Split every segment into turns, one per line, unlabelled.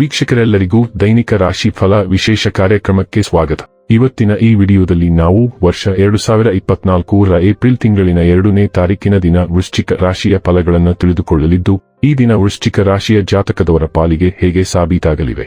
ವೀಕ್ಷಕರೆಲ್ಲರಿಗೂ ದೈನಿಕ ರಾಶಿ ಫಲ ವಿಶೇಷ ಕಾರ್ಯಕ್ರಮಕ್ಕೆ ಸ್ವಾಗತ. ಇವತ್ತಿನ ಈ ವಿಡಿಯೋದಲ್ಲಿ ನಾವು ವರ್ಷ ಎರಡು ಸಾವಿರ ಇಪ್ಪತ್ನಾಲ್ಕರ ಏಪ್ರಿಲ್ ತಿಂಗಳಿನ ಎರಡನೇ ತಾರೀಕಿನ ದಿನ ವೃಶ್ಚಿಕ ರಾಶಿಯ ಫಲಗಳನ್ನು ತಿಳಿದುಕೊಳ್ಳಲಿದ್ದು, ಈ ದಿನ ವೃಶ್ಚಿಕ ರಾಶಿಯ ಜಾತಕದವರ ಪಾಲಿಗೆ ಹೇಗೆ ಸಾಬೀತಾಗಲಿವೆ?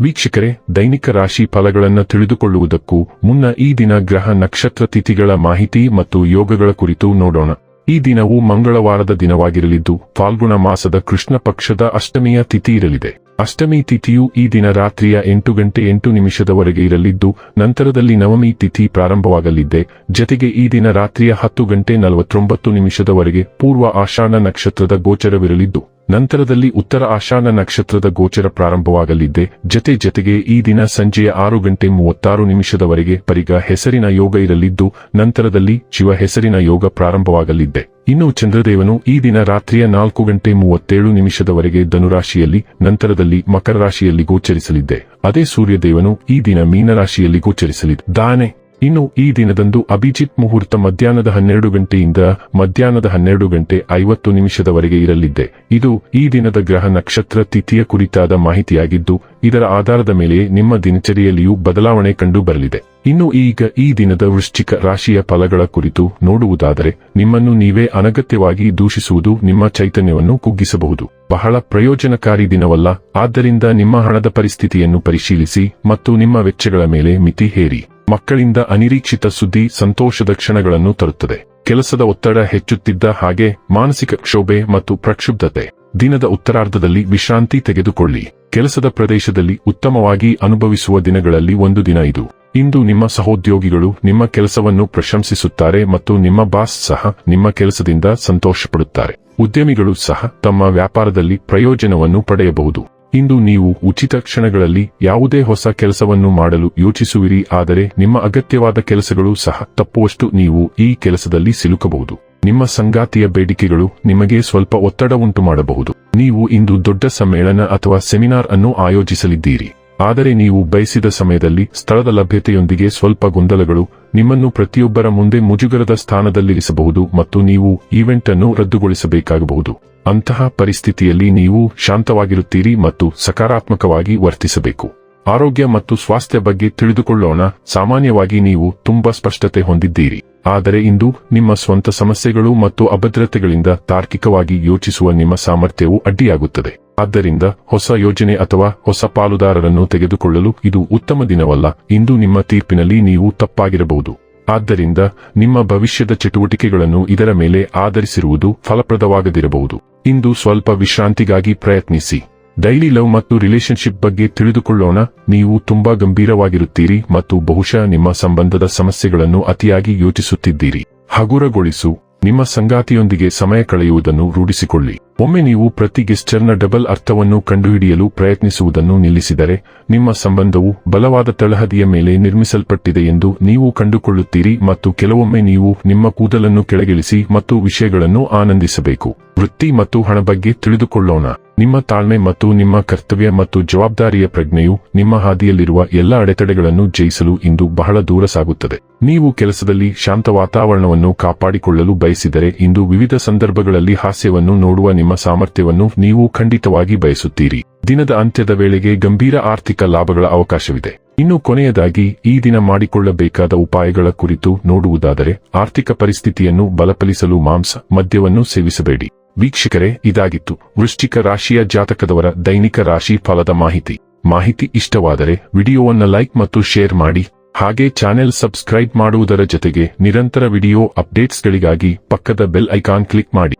ವೀಕ್ಷಕರೇ, ದೈನಿಕ ರಾಶಿ ಫಲಗಳನ್ನು ತಿಳಿದುಕೊಳ್ಳುವುದಕ್ಕೂ ಮುನ್ನ ಈ ದಿನ ಗ್ರಹ ನಕ್ಷತ್ರ ತಿಥಿಗಳ ಮಾಹಿತಿ ಮತ್ತು ಯೋಗಗಳ ಕುರಿತು ನೋಡೋಣ. ಈ ದಿನವು ಮಂಗಳವಾರದ ದಿನವಾಗಿರಲಿದ್ದು, ಫಾಲ್ಗುಣ ಮಾಸದ ಕೃಷ್ಣ ಪಕ್ಷದ ಅಷ್ಟಮಿಯ ತಿಥಿ ಇರಲಿದೆ. ಅಷ್ಟಮಿ ತಿಥಿಯು ಈ ದಿನ ರಾತ್ರಿಯ ಎಂಟು ಗಂಟೆ ಎಂಟು ನಿಮಿಷದವರೆಗೆ ಇರಲಿದ್ದು, ನಂತರದಲ್ಲಿ ನವಮಿ ತಿಥಿ ಪ್ರಾರಂಭವಾಗಲಿದೆ ಜತೆಗೆ ಈ ದಿನ ರಾತ್ರಿಯ ಹತ್ತು ಗಂಟೆ ನಲವತ್ತೊಂಬತ್ತು ನಿಮಿಷದವರೆಗೆ ಪೂರ್ವ ಆಷಾಢ ನಕ್ಷತ್ರದ ಗೋಚರವಿರಲಿದ್ದು ನಂತರದಲ್ಲಿ ಉತ್ತರ ಆಶಾನ ನಕ್ಷತ್ರದ ಗೋಚರ ಪ್ರಾರಂಭವಾಗಲಿದ್ದೆ ಜತೆ ಜತೆಗೆ ಈ ದಿನ ಸಂಜೆಯ ಆರು ಗಂಟೆ ಮೂವತ್ತಾರು ನಿಮಿಷದವರೆಗೆ ಪರಿಗ ಹೆಸರಿನ ಯೋಗ ಇರಲಿದ್ದು, ನಂತರದಲ್ಲಿ ಶಿವ ಹೆಸರಿನ ಯೋಗ ಪ್ರಾರಂಭವಾಗಲಿದ್ದೆ ಇನ್ನು ಚಂದ್ರದೇವನು ಈ ದಿನ ರಾತ್ರಿಯ ನಾಲ್ಕು ಗಂಟೆ ಮೂವತ್ತೇಳು ನಿಮಿಷದವರೆಗೆ ಧನುರಾಶಿಯಲ್ಲಿ, ನಂತರದಲ್ಲಿ ಮಕರ ರಾಶಿಯಲ್ಲಿ ಗೋಚರಿಸಲಿದ್ದೆ ಅದೇ ಸೂರ್ಯದೇವನು ಈ ದಿನ ಮೀನರಾಶಿಯಲ್ಲಿ ಗೋಚರಿಸಲಿದ್ದಾನೆ ಇನ್ನು ಈ ದಿನದಂದು ಅಭಿಜಿತ್ ಮುಹೂರ್ತ ಮಧ್ಯಾಹ್ನದ ಹನ್ನೆರಡು ಗಂಟೆಯಿಂದ ಮಧ್ಯಾಹ್ನದ ಹನ್ನೆರಡು ಗಂಟೆ ಐವತ್ತು ನಿಮಿಷದವರೆಗೆ ಇರಲಿದ್ದೆ ಇದು ಈ ದಿನದ ಗ್ರಹ ನಕ್ಷತ್ರ ತಿಥಿಯ ಕುರಿತಾದ ಮಾಹಿತಿಯಾಗಿದ್ದು, ಇದರ ಆಧಾರದ ಮೇಲೆ ನಿಮ್ಮ ದಿನಚರಿಯಲ್ಲಿಯೂ ಬದಲಾವಣೆ ಕಂಡು ಬರಲಿದೆ ಇನ್ನು ಈಗ ಈ ದಿನದ ವೃಶ್ಚಿಕ ರಾಶಿಯ ಫಲಗಳ ಕುರಿತು ನೋಡುವುದಾದರೆ, ನಿಮ್ಮನ್ನು ನೀವೇ ಅನಗತ್ಯವಾಗಿ ದೂಷಿಸುವುದು ನಿಮ್ಮ ಚೈತನ್ಯವನ್ನು ಕುಗ್ಗಿಸಬಹುದು. ಬಹಳ ಪ್ರಯೋಜನಕಾರಿ ದಿನವಲ್ಲ, ಆದ್ದರಿಂದ ನಿಮ್ಮ ಹಣದ ಪರಿಸ್ಥಿತಿಯನ್ನು ಪರಿಶೀಲಿಸಿ ಮತ್ತು ನಿಮ್ಮ ವೆಚ್ಚಗಳ ಮೇಲೆ ಮಿತಿ ಹೇರಿ. ಮಕ್ಕಳಿಂದ ಅನಿರೀಕ್ಷಿತ ಸುದ್ದಿ ಸಂತೋಷದ ಕ್ಷಣಗಳನ್ನು ತರುತ್ತದೆ. ಕೆಲಸದ ಒತ್ತಡ ಹೆಚ್ಚುತ್ತಿದ್ದ ಹಾಗೆ ಮಾನಸಿಕ ಕ್ಷೋಭೆ ಮತ್ತು ಪ್ರಕ್ಷುಬ್ಧತೆ. ದಿನದ ಉತ್ತರಾರ್ಧದಲ್ಲಿ ವಿಶ್ರಾಂತಿ ತೆಗೆದುಕೊಳ್ಳಿ. ಕೆಲಸದ ಪ್ರದೇಶದಲ್ಲಿ ಉತ್ತಮವಾಗಿ ಅನುಭವಿಸುವ ದಿನಗಳಲ್ಲಿ ಒಂದು ದಿನ ಇದು. ಇಂದು ನಿಮ್ಮ ಸಹೋದ್ಯೋಗಿಗಳು ನಿಮ್ಮ ಕೆಲಸವನ್ನು ಪ್ರಶಂಸಿಸುತ್ತಾರೆ ಮತ್ತು ನಿಮ್ಮ ಬಾಸ್ ಸಹ ನಿಮ್ಮ ಕೆಲಸದಿಂದ ಸಂತೋಷಪಡುತ್ತಾರೆ. ಉದ್ಯಮಿಗಳು ಸಹ ತಮ್ಮ ವ್ಯಾಪಾರದಲ್ಲಿ ಪ್ರಯೋಜನವನ್ನು ಪಡೆಯಬಹುದು. ಇಂದು ನೀವು ಉಚಿತ ಕ್ಷಣಗಳಲ್ಲಿ ಯಾವುದೇ ಹೊಸ ಕೆಲಸವನ್ನು ಮಾಡಲು ಯೋಚಿಸುವಿರಿ, ಆದರೆ ನಿಮ್ಮ ಅಗತ್ಯವಾದ ಕೆಲಸಗಳು ಸಹ ತಪ್ಪುವಷ್ಟು ನೀವು ಈ ಕೆಲಸದಲ್ಲಿ ಸಿಲುಕಬಹುದು. ನಿಮ್ಮ ಸಂಗಾತಿಯ ಬೇಡಿಕೆಗಳು ನಿಮಗೆ ಸ್ವಲ್ಪ ಒತ್ತಡ ಉಂಟು ಮಾಡಬಹುದು ನೀವು ಇಂದು ದೊಡ್ಡ ಸಮ್ಮೇಳನ ಅಥವಾ ಸೆಮಿನಾರ್ ಅನ್ನು ಆಯೋಜಿಸಲಿದ್ದೀರಿ. ಆದರೆ ನೀವು ಬಯಸಿದ ಸಮಯದಲ್ಲಿ ಸ್ಥಳದ ಲಭ್ಯತೆಯೊಂದಿಗೆ ಸ್ವಲ್ಪ ಗೊಂದಲಗಳು ನಿಮ್ಮನ್ನು ಪ್ರತಿಯೊಬ್ಬರ ಮುಂದೆ ಮುಜುಗರದ ಸ್ಥಾನದಲ್ಲಿರಿಸಬಹುದು ಮತ್ತು ನೀವು ಈವೆಂಟ್ ಅನ್ನು ರದ್ದುಗೊಳಿಸಬೇಕಾಗಬಹುದು. ಅಂತಹ ಪರಿಸ್ಥಿತಿಯಲ್ಲಿ ನೀವು ಶಾಂತವಾಗಿರುತ್ತೀರಿ ಮತ್ತು ಸಕಾರಾತ್ಮಕವಾಗಿ ವರ್ತಿಸಬೇಕು. ಆರೋಗ್ಯ ಮತ್ತು ಸ್ವಾಸ್ಥ್ಯ ಬಗ್ಗೆ ತಿಳಿದುಕೊಳ್ಳೋಣ. ಸಾಮಾನ್ಯವಾಗಿ ನೀವು ತುಂಬಾ ಸ್ಪಷ್ಟತೆ ಹೊಂದಿದ್ದೀರಿ. ಆದರೆ ಇಂದು ನಿಮ್ಮ ಸ್ವಂತ ಸಮಸ್ಯೆಗಳು ಮತ್ತು ಅಭದ್ರತೆಗಳಿಂದ ತಾರ್ಕಿಕವಾಗಿ ಯೋಚಿಸುವ ನಿಮ್ಮ ಸಾಮರ್ಥ್ಯವು ಅಡ್ಡಿಯಾಗುತ್ತದೆ. ಆದ್ದರಿಂದ ಹೊಸ ಯೋಜನೆ ಅಥವಾ ಹೊಸ ಪಾಲುದಾರರನ್ನು ತೆಗೆದುಕೊಳ್ಳಲು ಇದು ಉತ್ತಮ ದಿನವಲ್ಲ. ಇಂದು ನಿಮ್ಮ ತೀರ್ಪಿನಲ್ಲಿ ನೀವು ತಪ್ಪಾಗಿರಬಹುದು. ಆದ್ದರಿಂದ ನಿಮ್ಮ ಭವಿಷ್ಯದ ಚಟುವಟಿಕೆಗಳನ್ನು ಇದರ ಮೇಲೆ ಆಧರಿಸಿರುವುದು ಫಲಪ್ರದವಾಗದಿರಬಹುದು. ಇಂದು ಸ್ವಲ್ಪ ವಿಶ್ರಾಂತಿಗಾಗಿ ಪ್ರಯತ್ನಿಸಿ. ಡೈಲಿ ಲವ್ ಮತ್ತು ರಿಲೇಶನ್ಶಿಪ್ ಬಗ್ಗೆ ತಿಳಿದುಕೊಳ್ಳೋಣ. ನೀವು ತುಂಬಾ ಗಂಭೀರವಾಗಿರುತ್ತೀರಿ ಮತ್ತು ಬಹುಶಃ ನಿಮ್ಮ ಸಂಬಂಧದ ಸಮಸ್ಯೆಗಳನ್ನು ಅತಿಯಾಗಿ ಯೋಚಿಸುತ್ತಿದ್ದೀರಿ. ಹಗುರಗೊಳಿಸು. ನಿಮ್ಮ ಸಂಗಾತಿಯೊಂದಿಗೆ ಸಮಯ ಕಳೆಯುವುದನ್ನು ರೂಢಿಸಿಕೊಳ್ಳಿ. ಒಮ್ಮೆ ನೀವು ಪ್ರತಿ ಗೆಸ್ಟರ್ನ ಡಬಲ್ ಅರ್ಥವನ್ನು ಕಂಡುಹಿಡಿಯಲು ಪ್ರಯತ್ನಿಸುವುದನ್ನು ನಿಲ್ಲಿಸಿದರೆ, ನಿಮ್ಮ ಸಂಬಂಧವು ಬಲವಾದ ತಳಹದಿಯ ಮೇಲೆ ನಿರ್ಮಿಸಲ್ಪಟ್ಟಿದೆ ಎಂದು ನೀವು ಕಂಡುಕೊಳ್ಳುತ್ತೀರಿ ಮತ್ತು ಕೆಲವೊಮ್ಮೆ ನೀವು ನಿಮ್ಮ ಕೂದಲನ್ನು ಕೆಳಗಿಳಿಸಿ ಮತ್ತು ವಿಷಯಗಳನ್ನು ಆನಂದಿಸಬೇಕು. ವೃತ್ತಿ ಮತ್ತು ಹಣ ಬಗ್ಗೆ ತಿಳಿದುಕೊಳ್ಳೋಣ. ನಿಮ್ಮ ತಾಳ್ಮೆ ಮತ್ತು ನಿಮ್ಮ ಕರ್ತವ್ಯ ಮತ್ತು ಜವಾಬ್ದಾರಿಯ ಪ್ರಜ್ಞೆಯು ನಿಮ್ಮ ಹಾದಿಯಲ್ಲಿರುವ ಎಲ್ಲ ಅಡೆತಡೆಗಳನ್ನು ಜಯಿಸಲು ಇಂದು ಬಹಳ ದೂರ ಸಾಗುತ್ತದೆ. ನೀವು ಕೆಲಸದಲ್ಲಿ ಶಾಂತ ವಾತಾವರಣವನ್ನು ಕಾಪಾಡಿಕೊಳ್ಳಲು ಬಯಸಿದರೆ ಇಂದು ವಿವಿಧ ಸಂದರ್ಭಗಳಲ್ಲಿ ಹಾಸ್ಯವನ್ನು ನೋಡುವ ನಿಮ್ಮ ಸಾಮರ್ಥ್ಯವನ್ನು ನೀವು ಖಂಡಿತವಾಗಿ ಬಯಸುತ್ತೀರಿ. ದಿನದ ಅಂತ್ಯದ ವೇಳೆಗೆ ಗಂಭೀರ ಆರ್ಥಿಕ ಲಾಭಗಳ ಅವಕಾಶವಿದೆ. ಇನ್ನು ಕೊನೆಯದಾಗಿ, ಈ ದಿನ ಮಾಡಿಕೊಳ್ಳಬೇಕಾದ ಉಪಾಯಗಳ ಕುರಿತು ನೋಡುವುದಾದರೆ, ಆರ್ಥಿಕ ಪರಿಸ್ಥಿತಿಯನ್ನು ಬಲಪಡಿಸಲು ಮಾಂಸ ಮದ್ಯವನ್ನು ಸೇವಿಸಬೇಡಿ. ವೀಕ್ಷಕರೇ, ಇದಾಗಿತ್ತು. ವೃಶ್ಚಿಕ ರಾಶಿಯ ಜಾತಕದವರ ದೈನಿಕ ರಾಶಿ ಫಲದ ಮಾಹಿತಿ. ಮಾಹಿತಿ ಇಷ್ಟವಾದರೆ, ವಿಡಿಯೋವನ್ನು ಲೈಕ್ ಮತ್ತು ಶೇರ್ ಮಾಡಿ. ಹಾಗೆ ಚಾನೆಲ್ ಸಬ್ಸ್ಕ್ರೈಬ್ ಮಾಡುವುದರ ಜೊತೆಗೆ ನಿರಂತರ ವಿಡಿಯೋ ಅಪ್ಡೇಟ್ಸ್ಗಳಿಗಾಗಿ ಪಕ್ಕದ ಬೆಲ್ ಐಕಾನ್ ಕ್ಲಿಕ್ ಮಾಡಿ.